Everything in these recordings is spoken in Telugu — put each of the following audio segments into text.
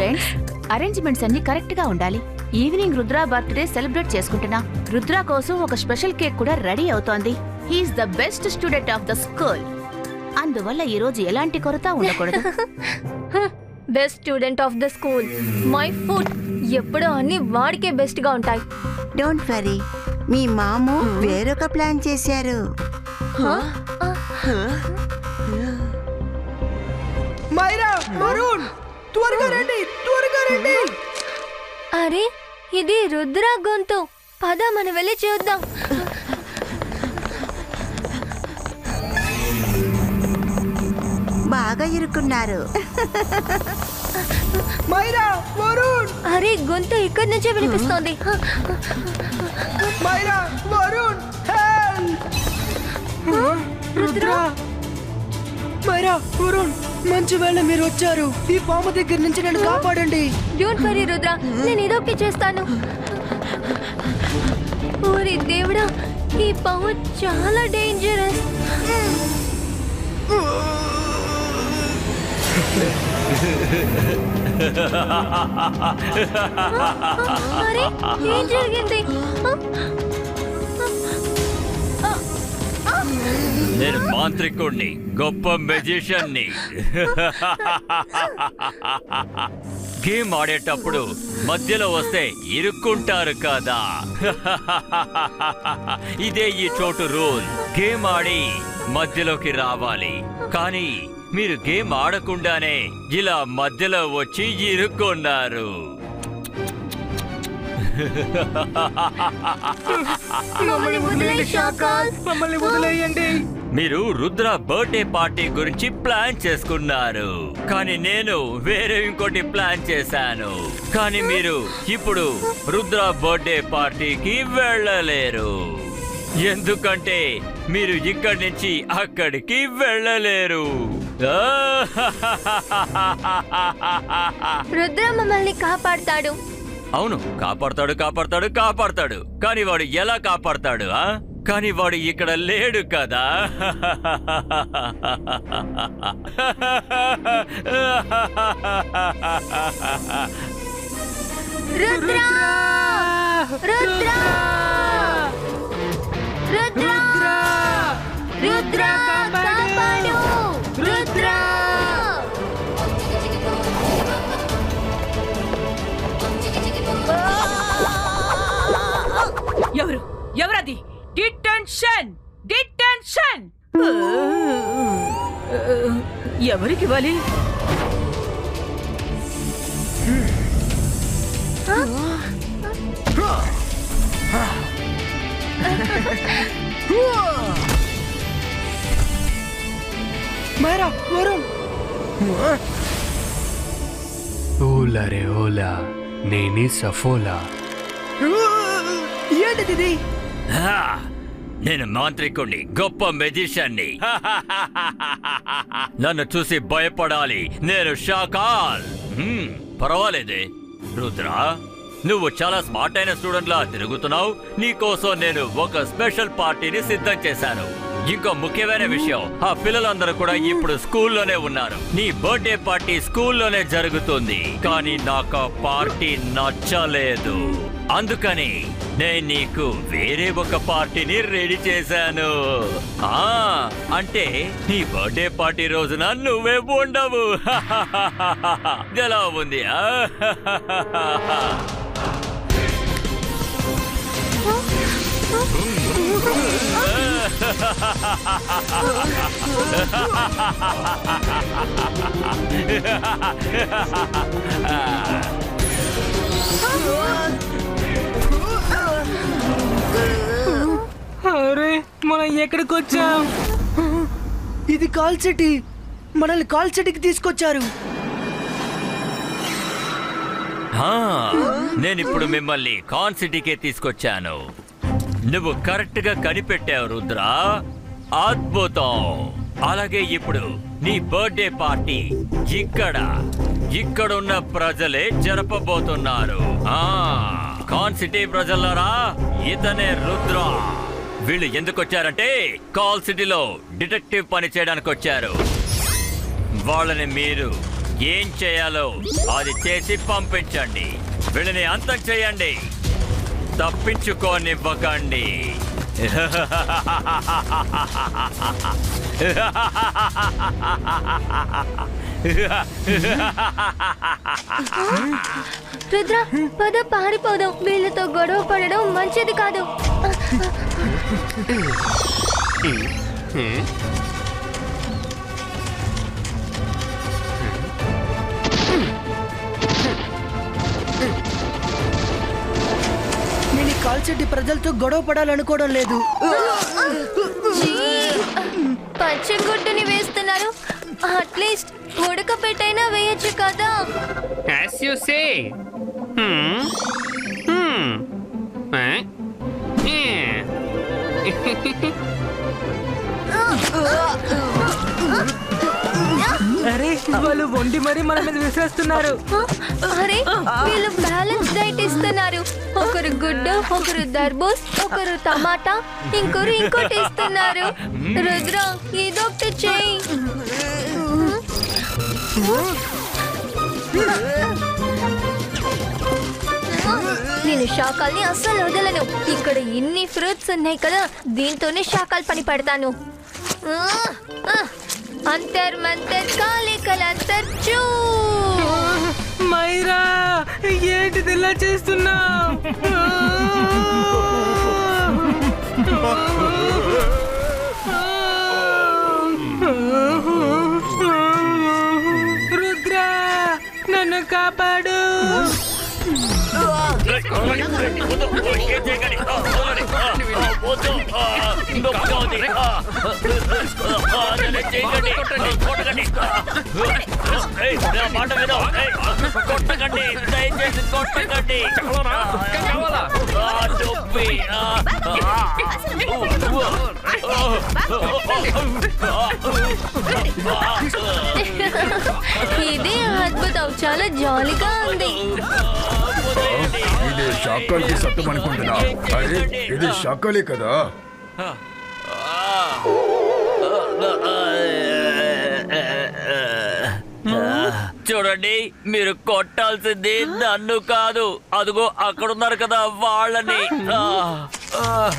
స్టూడెంట్స్ అరేంజ్మెంట్స్ అన్ని కరెక్ట్గా ఉండాలి. ఈవినింగ్ రుద్ర బర్త్డే సెలబ్రేట్ చేసుకుంటున్నా. రుద్ర కోసం ఒక స్పెషల్ కేక్ కూడా రెడీ అవుతోంది. He's the best student of the school అందువల్ల ఈ రోజు ఎలాంటి కొరత ఉండకూడదు. Best student of the school my food ఎప్పుడూ అన్ని వాడికే బెస్ట్గా ఉంటాయి. డోంట్ వరీ మీ మాము వేరొక ప్లాన్ చేశారు. మైరా వరుణ్ త్వరగా రండి త్వరగా రండి. అరే ఇది రుద్ర గొంతు. పద మనం వెళ్ళి చూద్దాం. బాగా ఇరుక్కున్నారు. మైరా వరుణ్! అరే గొంతు ఇక్కడి నుంచే వినిపిస్తోంది. మైరా వరుణ్ రుద్ర? మైరా వరుణ్! మంచి వేళ మీరు వచ్చారు. ఈ పాము దగ్గర నుంచి నన్ను కాపాడండి. డోంట్ వరీ రుద్ర నేను ఇదొకే చేస్తాను. ఓరి దేవుడా ఈ పాము చాలా డేంజరస్ అరే ఏం జరిగింది? నేను మాంత్రికుణ్ణి గొప్ప మెజిషియన్ని గేమ్ ఆడేటప్పుడు మధ్యలో వస్తే ఇరుక్కుంటారు కదా. ఇదే ఈ చోటు రూల్ గేమ్ ఆడి మధ్యలోకి రావాలి. కానీ మీరు గేమ్ ఆడకుండానే ఇలా మధ్యలో వచ్చి ఇరుక్కున్నారు. మమ్మల్ని వదిలేయండి. మీరు రుద్ర బర్త్డే పార్టీ గురించి ప్లాన్ చేసుకున్నారు. కానీ నేను వేరే ఇంకోటి ప్లాన్ చేశాను. కానీ మీరు ఇప్పుడు రుద్ర బర్త్డే పార్టీకి వెళ్ళలేరు. ఎందుకంటే మీరు ఇక్కడి నుంచి అక్కడికి వెళ్ళలేరు. రుద్ర మమ్మల్ని కాపాడతాడు. అవును కాపాడతాడు కాపాడతాడు కాపాడతాడు. కానీ వాడు ఎలా కాపాడతాడు ఆ? కానీ వాడు ఇక్కడ లేడు కదా. రుద్ర! రుద్ర! రుద్ర! రుద్ర! కాపాడు! రుద్ర! ఎవరు? ఎవరది? డిటెన్షన్! డిటెన్షన్! ఎవరికి ఇవ్వాలి? మైరా వరుణ్ ఓలా రే ఓలా నేనే సఫోలా. ఏంటిది! నేను మాంత్రికుణ్ణి గొప్ప మెజిషియన్ని. నన్ను చూసి భయపడాలి. నేను షాకాల్. పర్వాలేదే. రుద్ర నువ్వు చాలా స్మార్ట్ అయిన స్టూడెంట్ లా తిరుగుతున్నావు నీకోసం నేను ఒక స్పెషల్ పార్టీని సిద్ధం చేశాను. ఇంకో ముఖ్యమైన విషయం ఆ పిల్లలందరూ కూడా ఇప్పుడు స్కూల్లోనే ఉన్నారు. నీ బర్త్డే పార్టీ స్కూల్లోనే జరుగుతుంది. కానీ నాకు ఆ పార్టీ నచ్చలేదు. అందుకని నేను నీకు వేరే ఒక పార్టీని రెడీ చేశాను. ఆ అంటే నీ బర్త్డే పార్టీ రోజున నువ్వే ఉండవు. ఎలా ఉంది? ఆ? ఎక్కడికి వచ్చాం ఇది కాల్ సిటీ. మనల్ని కాల్ సిటీకి తీసుకొచ్చారు. ఆ, నేనిప్పుడు మిమ్మల్ని కాన్ సిటీకే తీసుకొచ్చాను. నువ్వు కరెక్ట్గా కనిపెట్టావు రుద్ర. అద్భుతం. అలాగే ఇప్పుడు నీ బర్త్డే పార్టీ ఇక్కడ. ఇక్కడున్న ప్రజలే జరపబోతున్నారు. ఆ కాన్ సిటీ ప్రజలారా ఇతనే రుద్ర. వీళ్ళు ఎందుకు వచ్చారంటే కాల్ సిటీలో డిటెక్టివ్ పని చేయడానికి వచ్చారు. వాళ్ళని మీరు ఏం చేయాలో అది చేసి పంపించండి. వీళ్ళని అంతం చేయండి. తప్పించుకోనివ్వకండి. రుద్ర పద పారిపోదాం. వీళ్ళతో గొడవ పడడం మంచిది కాదు. నేను ఈ కాల్చెడ్డి ప్రజలతో గొడవ పడాలనుకోవడం లేదు! పచ్చగుడ్డుని వేస్తున్నారు అట్లీస్ట్ ఉడకపెట్టైనా వేయచ్చు కదా As you say. Hmm. Hmm. అరే వాళ్ళు వండి మరీ మన మీద విసిరేస్తున్నారు. అరే వీళ్ళు బ్యాలెన్స్ డైట్ ఇస్తున్నారు. ఒకరు గుడ్డు ఒకరు దర్బూస్ ఒకరు టమాటా ఇంకొకరు ఇంకోటి ఇస్తున్నారు. రుద్ర ఇదొకటి చెయ్యి. నేను శాకాల్ని అస్సలు వదలను. ఇక్కడ ఇన్ని ఫ్రూట్స్ ఉన్నాయి కదా దీంతోనే శాకాలు పని పడతాను. అంతర్ మంతర్ కాలే కలంతర్ చూ. మైరా ఏంటిది ఇలా చేస్తున్నావు? రుద్ర నన్ను కాపాడు కొట్టకండి దయచేసి కొట్టకండి ఆ, నొప్పి. ఆ, ఇది అద్భుతం చాలా జాలీగా ఉంది ఇది షాకాల్కి సత్తం అనుకుంటున్నా అరే ఇది షాకాలే కదా చూడండి మీరు కొట్టాల్సింది నన్ను కాదు. అదిగో అక్కడున్నారు కదా వాళ్ళని. ఆ, ఆ,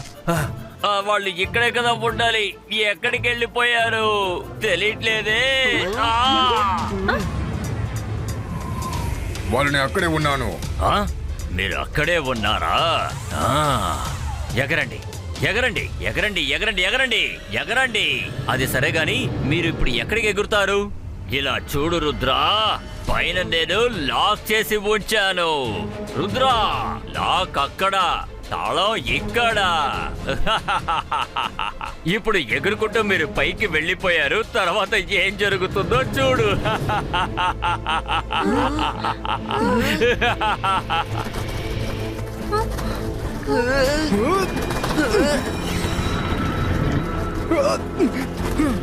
ఆ, వాళ్ళు ఇక్కడే కదా ఉండాలి. ఎక్కడికి వెళ్ళిపోయారు తెలియట్లేదే! వాళ్ళని అక్కడే ఉన్నాను. ఆ? మీరు అక్కడే ఉన్నారా? ఆ, ఎగరండి ఎగరండి ఎగరండి ఎగరండి ఎగరండి ఎగరండి. అది సరే గాని మీరు ఇప్పుడు ఎక్కడికి ఎగురుతారు? ఇలా చూడు రుద్రా. పైన నేను లాక్ చేసి ఉంచాను. రుద్రా లాక్ అక్కడ. తాళం ఇక్కడ. ఇప్పుడు ఎగురుకుంటూ మీరు పైకి వెళ్ళిపోయారు. తర్వాత ఏం జరుగుతుందో చూడు.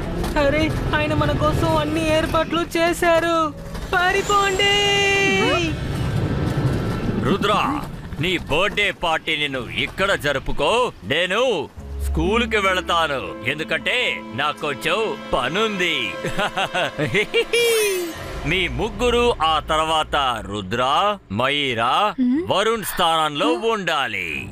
అరే ఆయన మన కోసం అన్ని ఏర్పాట్లు చేశారు. పారిపోండి. రుద్రా నీ బర్త్డే పార్టీని నువ్వు ఇక్కడ జరుపుకో. నేను స్కూల్కి వెళతాను. ఎందుకంటే నాకు కొంచెం పనుంది. మీ ముగ్గురు ఆ తర్వాత రుద్ర మయిరా వరుణ్ స్థానంలో ఉండాలి.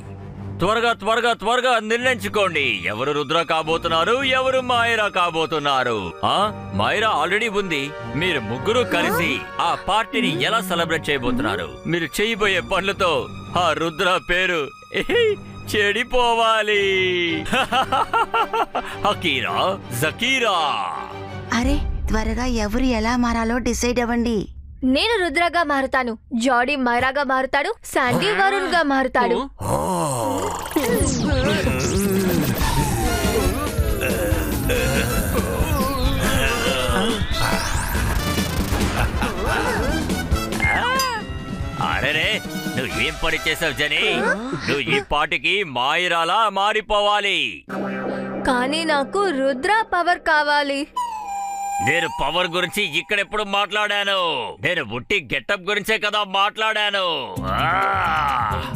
త్వరగా త్వరగా త్వరగా నిర్ణయించుకోండి. ఎవరు రుద్ర కాబోతున్నారు ఎవరు మాయరా కాబోతున్నారు? ఆ? మాయరా ఆల్రెడీ ఉంది. మీరు ముగ్గురు కలిసి ఆ పార్టీని ఎలా సెలబ్రేట్ చేయబోతున్నారు? మీరు చేయబోయే పనులతో ఆ రుద్ర పేరు చెడిపోవాలి. హకీరా జకీరా. అరే త్వరగా ఎవరు ఎలా మారాలో డిసైడ్ అవ్వండి. నేను రుద్రగా మారుతాను జాడీ మైరాగా మారుతాడు శాండీ వరుణ్గా మారుతాడు నువ్వు ఏం పని చేసావు జని? నువ్వు ఈ పాటికి మాయిరాలా మారిపోవాలి. కానీ నాకు రుద్ర పవర్ కావాలి. నేను పవర్ గురించి ఇక్కడెప్పుడు మాట్లాడాను? నేను ఉట్టి గెటప్ గురించే కదా మాట్లాడాను!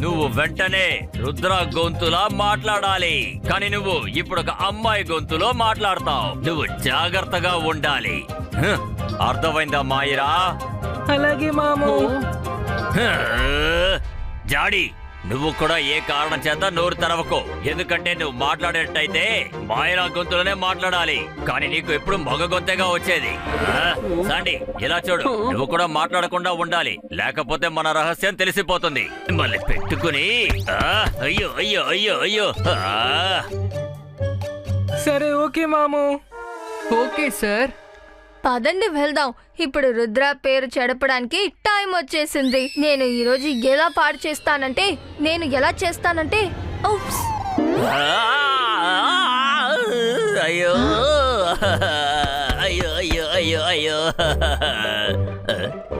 నువ్వు వెంటనే రుద్ర గొంతులా మాట్లాడాలి. కానీ నువ్వు ఇప్పుడు ఒక అమ్మాయి గొంతులో మాట్లాడతావు. నువ్వు జాగ్రత్తగా ఉండాలి. హ, అర్థమైందా మాయిరా? అలాగే మాము. హ, జాడి నువ్వు కూడా ఏ కారణం చేత నోరు తెరవకు? ఎందుకంటే నువ్వు మాట్లాడేటైతే మాయరా గొంతులోనే మాట్లాడాలి. కానీ నీకు ఎప్పుడు మగ గొంతేగా వచ్చేది. ఆ, సాండి ఇలా చూడు. నువ్వు కూడా మాట్లాడకుండా ఉండాలి. లేకపోతే మన రహస్యం తెలిసిపోతుంది. మళ్ళీ పెట్టుకుని ఆ, అయ్యో అయ్యో అయ్యో అయ్యో. సరే ఓకే మాము. Okay sir. పదండి వెళ్దాం. ఇప్పుడు రుద్ర పేరు చెడపడానికి టైం వచ్చేసింది. నేను ఈ రోజు ఎలా పాడు చేస్తానంటే నేను ఎలా చేస్తానంటే అయ్యో. అయ్యో అయ్యో అయ్యో అయ్యో.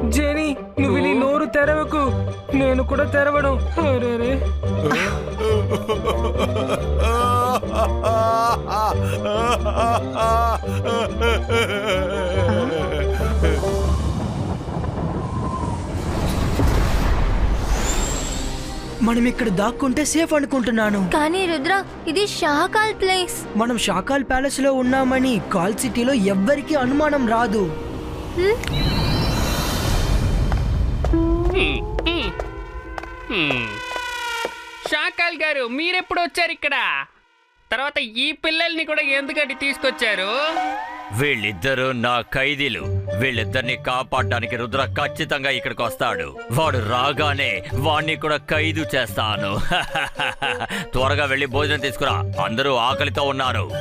జెనీ నువ్వు నీ నోరు తెరవకు. నేను కూడా తెరవడం మనం ఇక్కడ దాక్కుంటే సేఫ్ అనుకుంటున్నాను. కానీ రుద్ర ఇది షాకాల్ ప్లేస్. మనం షాకాల్ ప్యాలెస్లో ఉన్నామని కాల్ సిటీలో ఎవ్వరికీ అనుమానం రాదు. షాకాల్ గారు మీరెప్పుడు వచ్చారు ఇక్కడ? తర్వాత ఈ పిల్లల్ని కూడా ఎందుకంటే తీసుకొచ్చారు? వీళ్ళిద్దరూ నా ఖైదీలు. వీళ్ళిద్దరిని కాపాడడానికి రుద్ర ఖచ్చితంగా ఇక్కడికి వస్తాడు. వాడు రాగానే వాణ్ణి కూడా ఖైదు చేస్తాను. త్వరగా వెళ్ళి భోజనం తీసుకురా. అందరూ ఆకలితో ఉన్నారు.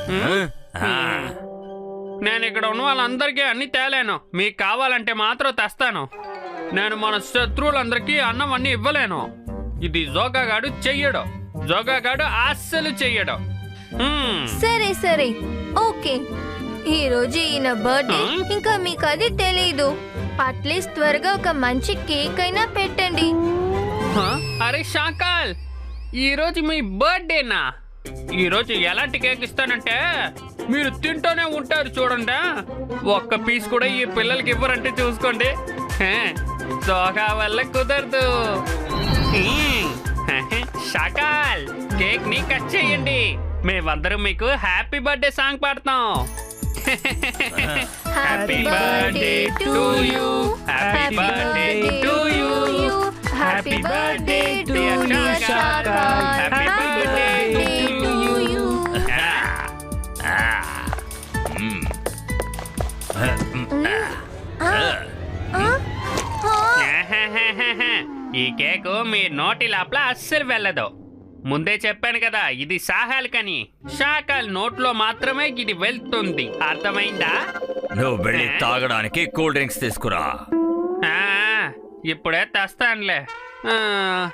నేను ఇక్కడ ఉన్న వాళ్ళందరికీ అన్ని తేలేను. మీకు కావాలంటే మాత్రం తెస్తాను. నేను మన శత్రువులందరికీ అన్నం అన్ని ఇవ్వలేను. ఇది జోగాగాడు చెయ్యడు. జోగాగాడు అస్సలు చెయ్యడు. సరే సరే. ఓకే. ఈ రోజు ఈయన బర్త్డే? ఇంకా మీకు అది తెలీదు అట్లీస్ట్ త్వరగా ఒక మంచి కేక్ అయినా పెట్టండి? అరే షాకాల్ ఈరోజు మీ బర్త్డేనా ఈరోజు ఎలాంటి కేక్ ఇస్తానంటే మీరు తింటూనే ఉంటారు చూడండి. ఒక్క పీస్ కూడా ఈ పిల్లలకి ఇవ్వరంటే చూసుకోండి. హే, సోగా వల్ల కుదరదు. షాకాల్ కేక్ని కట్ చేయండి. మేమందరం మీకు హ్యాపీ బర్త్డే సాంగ్ పాడతాం. Happy birthday to you happy birthday to you happy birthday to you happy birthday to you ఈ కేకు మీ నోటి లోపల అస్సలు వెళ్ళదు ముందే చెప్పాను కదా ఇది సాహాలకని శాఖల్ నోట్లో మాత్రమే ఇది వెళ్తుంది. అర్థమైందా? నువ్వు వెళ్ళి తాగడానికి కూల్ డ్రింక్స్ తీసుకురా. ఆ, ఇప్పుడే తెస్తానులే. ఆ.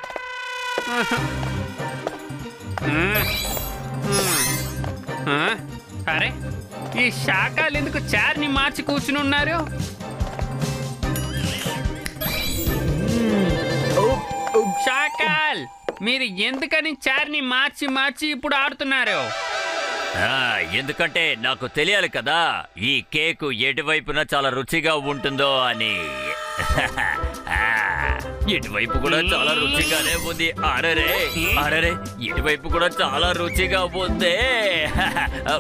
ఆ, అరే ఈ శాఖలు ఎందుకు చార్ని మార్చి కూర్చుని ఉన్నారు? శాఖల్! మీరు ఎందుకని చార్ని మార్చి మార్చి ఇప్పుడు ఆడుతున్నారు? ఆ, ఎందుకంటే నాకు తెలియాలి కదా ఈ కేకు ఎటువైపున చాలా రుచిగా ఉంటుందో అని. ఆ, ఇటువైపు కూడా చాలా రుచిగానే ఉంది. అరరే అరరే ఇటువైపు కూడా చాలా రుచిగా ఉంది.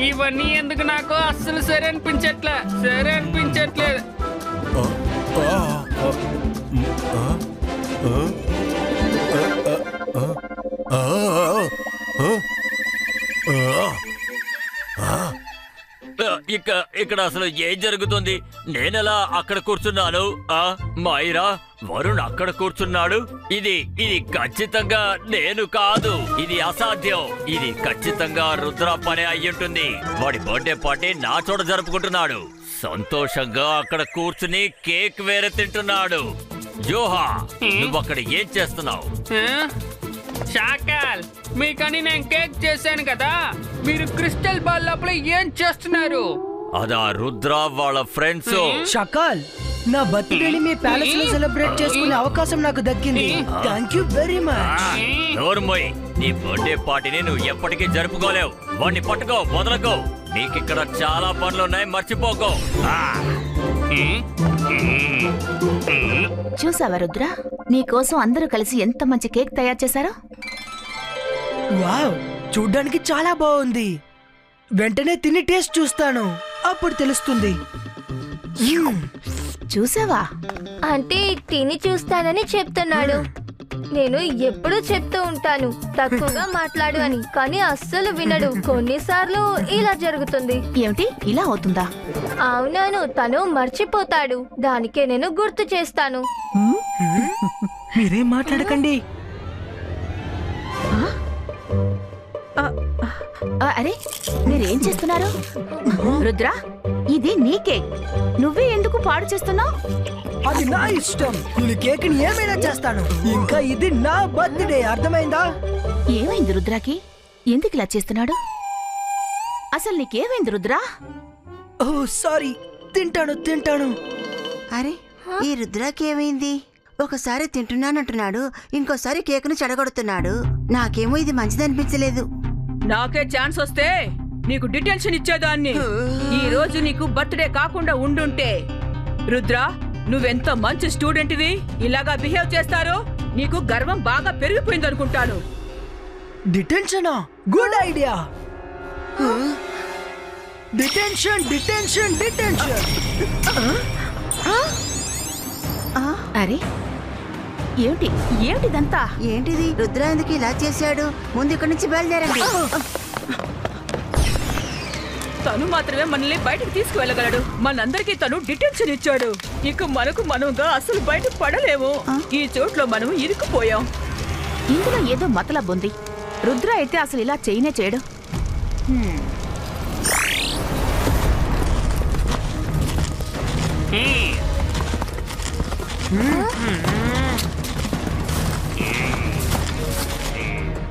ఇవన్నీ ఎందుకు నాకు అస్సలు సరే అనిపించట్లే సరే అనిపించట్లేదు ఇక ఇక్కడ అసలు ఏం జరుగుతుంది నేనెలా అక్కడ కూర్చున్నాను ఆ మైరా వరుణ్ అక్కడ కూర్చున్నాడు. ఇది ఇది ఖచ్చితంగా నేను కాదు. ఇది అసాధ్యం. ఇది ఖచ్చితంగా రుద్ర పనే అయ్యుంటుంది వాడి బర్త్డే పార్టీ నా చోట జరుపుకుంటున్నాడు. సంతోషంగా అక్కడ కూర్చుని కేక్ వేరే తింటున్నాడు. జోహా నువ్వు అక్కడ ఏం చేస్తున్నావు? ఆ? శాకాల్ మీకని నేను కేక్ చేశాను కదా. మీరు క్రిస్టల్ బాల్ లోపల ఏం చేస్తున్నారు? అదా రుద్ర వాళ్ళ ఫ్రెండ్స్ షకాల్ నా బర్త్డేని మీ ప్యాలెస్లో సెలబ్రేట్ చేసుకునే అవకాశం నాకు దక్కింది. థ్యాంక్ యూ వెరీ మచ్ నోర్మోయ్ నీ బర్త్డే పార్టీని నువ్వు ఎప్పటికీ జరుపుకోలేవు. వాడిని పట్టుకో వదలకో. నీకిక్కడ చాలా పనులున్నాయి మర్చిపోకో. ఆ, చూసావా రుద్ర? నీకోసం అందరూ కలిసి ఎంత మంచి కేక్ తయారు చేశారో? వావ్ చూడ్డానికి చాలా బాగుంది. వెంటనే తిని టేస్ట్ చూస్తాను. అప్పుడు తెలుస్తుంది. చూసావా? అంటే తిని చూస్తానని చెప్తున్నాడు. నేను ఎప్పుడూ చెప్తూ ఉంటాను. తక్కువగా మాట్లాడు అని. కానీ అస్సలు వినడు. కొన్నిసార్లు ఇలా జరుగుతుంది. ఏమిటి? ఇలా అవుతుందా? అవునాను. తను మర్చిపోతాడు. దానికే నేను గుర్తు చేస్తాను. మీరేం మాట్లాడకండి. అరే మీరేం చేస్తున్నారు? రుద్ర ఇది నీ కేక్. నువ్వే ఎందుకు పాడు చేస్తున్నావు? అది నా ఇష్టం. నేను కేక్ని ఏమైనా చేస్తాను. ఇంకా ఇది నా బర్త్డే. అర్థమైందా? ఏమైంది రుద్రాకి? ఎందుకు ఇలా చేస్తున్నాడు? అసలు నీకేమైంది రుద్రా? ఓ సారీ. తింటాను తింటాను. అరే ఈ రుద్రాకి ఏమైంది ఒకసారి తింటున్నానంటున్నాడు ఇంకోసారి కేకును చెడగొడుతున్నాడు. నాకేమో ఇది మంచిదనిపించలేదు. నాకే ఛాన్స్ వస్తే నీకు డిటెన్షన్ ఇచ్చేదాన్ని. ఈ రోజు నీకు బర్త్డే కాకుండా ఉండుంటే. రుద్ర నువ్వెంత మంచి స్టూడెంట్వి? ఇలాగా బిహేవ్ చేస్తారు నీకు గర్వం బాగా పెరిగిపోయింది అనుకుంటాను డిటెన్షనా? Good idea. Detention detention detention. అరే ఏమిటి? ఏమిటిదంతా? ఏంటిది? రుద్ర ఎందుకు ఇలా చేశాడు? ముందు ఇక్కడి నుంచి బయలుదేరండి. తను మాత్రమే మనల్ని బయటకు తీసుకువెళ్ళగలడు. మనందరికీ తను డిటెన్షన్ ఇచ్చాడు. ఇక మనకు మనముగా అసలు బయట పడలేము. ఈ చోట్లో మనం ఇరుక్కుపోయాం. ఇందులో ఏదో మతలబ్ ఉంది. రుద్ర అయితే అసలు ఇలా చేయనే చేయడు. హ్మ్.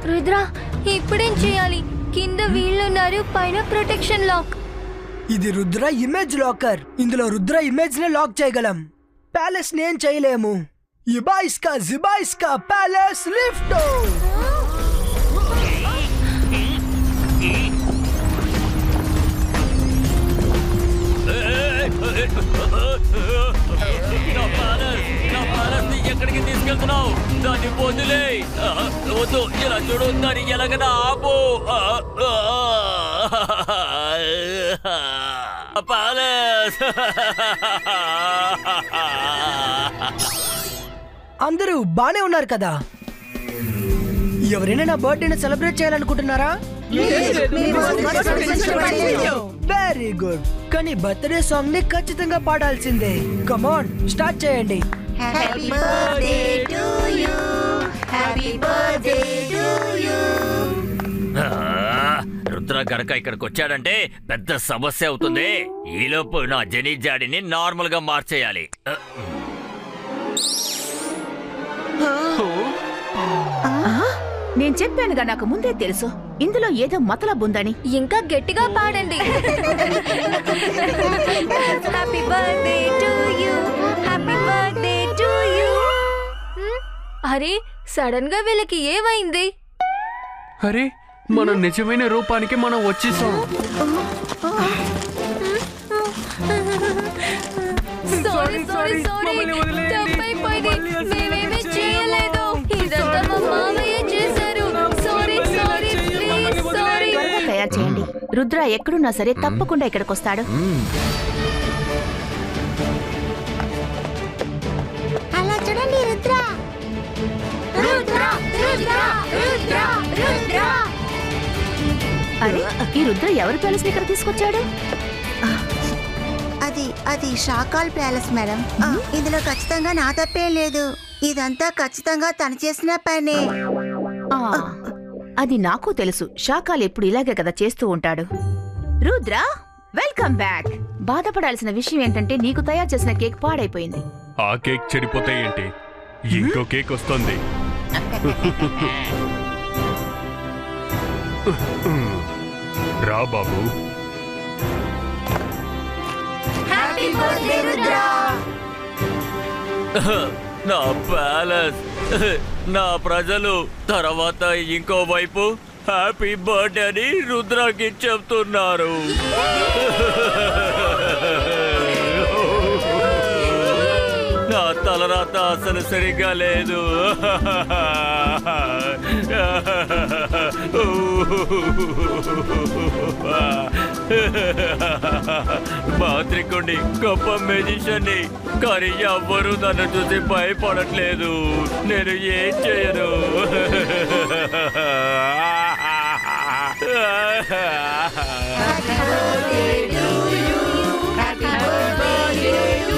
రుద్ర ఇప్పుడేం చేయాలి కింద వీళ్ళున్నారు పైన ప్రొటెక్షన్ లాక్ ఇది రుద్ర ఇమేజ్ లాకర్ ఇందులో రుద్ర ఇమేజ్ నే లాక్ చేయగలం ప్యాలెస్ నేం చేయలేము ఇబాయిస్కా జిబాయిస్కా ప్యాలెస్ లిఫ్ట్ నా ఎక్కడికి తీసుకెళ్తున్నావు? దాన్ని వదిలే. ఆ, వద్దు. ఇలా చూడు దాన్ని ఎలాగైనా ఆపు. ప్యాలెస్. అందరూ బానే ఉన్నారు కదా? ఎవరైనా నా బర్త్డేని సెలబ్రేట్ చేయాలనుకుంటున్నారా? వెరీ గుడ్ కానీ బర్త్డే సాంగ్ని ఖచ్చితంగా పాడాల్సిందే. కమాన్ స్టార్ట్ చేయండి. Happy birthday to you happy birthday to you ఆ, రుద్ర గనక ఇక్కడికి వచ్చాడంటే పెద్ద సమస్య అవుతుంది. ఈలోపు నా జనీ జాడిని నార్మల్గా మార్చేయాలి. నేను చెప్పానుగా నాకు ముందే తెలుసు. ఇందులో ఏదో మతలబ్ ఉందని. ఇంకా గట్టిగా పాడండి. Happy birthday to you happy birthday to you అరే సడన్గా వీళ్ళకి ఏమైంది? అరే మన నిజమైన రూపానికి మనం వచ్చేసాం. సారీ సారీ సారీ రుద్ర ఎక్కడున్నా సరే తప్పకుండా ఇక్కడికి వస్తాడు అలా చూడండి రుద్ర. రుద్ర రుద్ర రుద్ర రుద్ర. అరే ఈ రుద్ర ఎవరి ప్యాలెస్ ఇక్కడ తీసుకొచ్చాడు? అది అది షాకాల్ ప్యాలెస్ మేడం. ఇందులో ఖచ్చితంగా నా తప్పేం లేదు. ఇదంతా ఖచ్చితంగా తను చేసిన పనే. ఆ, అది నాకు తెలుసు. శాకాలు ఎప్పుడు ఇలాగే కదా చేస్తూ ఉంటాడు. Rudra welcome back. బాధపడాల్సిన విషయం ఏంటంటే నీకు తయారు చేసిన కేక్ పాడైపోయింది. ఆ కేక్ చెడిపోతే ఏంటి? ఇంకో కేక్ వస్తుంది. రా బాబు. Happy birthday Rudra. నా ప్యాలెస్. నా ప్రజలు తర్వాత ఇంకో వైపు హ్యాపీ బర్త్డే అని రుద్రాకి చెప్తున్నారు. నా తలరాత అసలు సరిగ్గా లేదు. మాంత్రికుణ్ణి గొప్ప మెజిషియన్ని కానీ ఎవ్వరూ నన్ను చూసి భయపడట్లేదు నేను ఏం చేయను Happy birthday to you. Happy birthday to you.